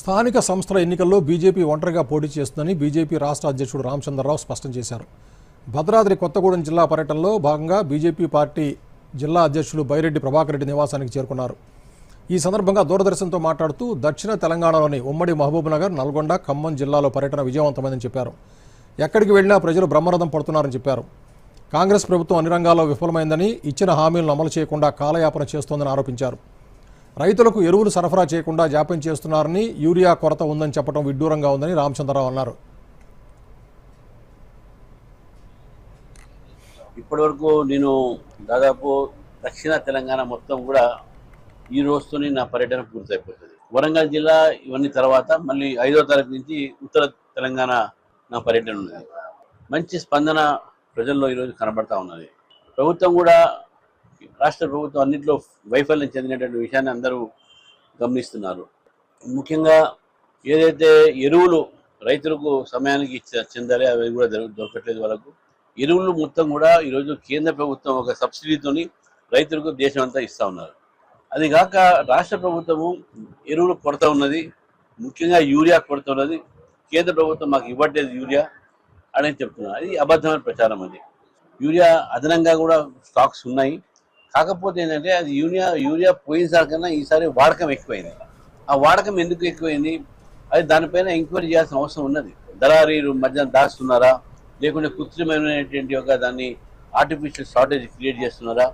స్థానిక సంస్థల ఎన్నికల్లో బీజేపీ ఒంటరిగా పోటీ చేస్తుందని బీజేపీ రాష్ట్ర అధ్యక్షుడు రామచంద్రరావు స్పష్టం చేశారు. భద్రాద్రి కొత్తగూడెం జిల్లా పర్యటనలో భాగంగా బీజేపీ పార్టీ జిల్లా అధ్యక్షులు బైరెడ్డి ప్రభాకర్ రెడ్డి నివాసానికి చేరుకున్నారు. ఈ సందర్భంగా దూరదర్శన్తో మాట్లాడుతూ దక్షిణ తెలంగాణలోని ఉమ్మడి మహబూబ్నగర్ నల్గొండ ఖమ్మం జిల్లాలో పర్యటన విజయవంతమైందని చెప్పారు. ఎక్కడికి వెళ్ళినా ప్రజలు బ్రహ్మరథం పడుతున్నారని చెప్పారు. కాంగ్రెస్ ప్రభుత్వం అన్ని రంగాల్లో విఫలమైందని ఇచ్చిన హామీలను అమలు చేయకుండా కాలయాపన చేస్తోందని ఆరోపించారు. రైతులకు ఎరువులు సరఫరా చేయకుండా జాప్యం చేస్తున్నారని యూరియా కొరత ఉందని చెప్పడం విడ్డూరంగా ఉందని రామచంద్రరావు అన్నారు. ఇప్పటివరకు నేను దాదాపు దక్షిణ తెలంగాణ మొత్తం కూడా ఈ రోజుతోనే నా పర్యటన పూర్తయిపోతుంది. వరంగల్ జిల్లా ఇవన్నీ తర్వాత మళ్ళీ ఐదో తారీఖు నుంచి ఉత్తర తెలంగాణ నా పర్యటన ఉన్నది. మంచి స్పందన ప్రజల్లో ఈరోజు కనబడతా ఉన్నది. ప్రభుత్వం కూడా రాష్ట్ర ప్రభుత్వం అన్నింటిలో వైఫల్యం చెందినటువంటి విషయాన్ని అందరూ గమనిస్తున్నారు. ముఖ్యంగా ఏదైతే ఎరువులు రైతులకు సమయానికి చెందాలి అవి కూడా దొరకట్లేదు వాళ్ళకు ఎరువులు మొత్తం కూడా ఈరోజు కేంద్ర ప్రభుత్వం ఒక సబ్సిడీతోని రైతులకు దేశం అంతా ఇస్తా ఉన్నారు. అది కాక రాష్ట్ర ప్రభుత్వము ఎరువులు కొరత ఉన్నది ముఖ్యంగా యూరియా కొరత ఉన్నది కేంద్ర ప్రభుత్వం మాకు ఇవ్వట్లేదు యూరియా అని చెప్తున్నారు. అది అబద్ధమైన ప్రచారం అది. యూరియా అదనంగా కూడా స్టాక్స్ ఉన్నాయి. కాకపోతే ఏంటంటే అది యూరియా యూరియా పోయినసారి కన్నా ఈసారి వాడకం ఎక్కువైంది. ఆ వాడకం ఎందుకు ఎక్కువైంది? అది దానిపైన ఎంక్వైరీ చేయాల్సిన అవసరం ఉన్నది. దళారీలు మధ్యన దాస్తున్నారా? లేకుంటే కృత్రిమైనటువంటి ఒక దాన్ని ఆర్టిఫిషియల్ షార్టేజ్ క్రియేట్ చేస్తున్నారా?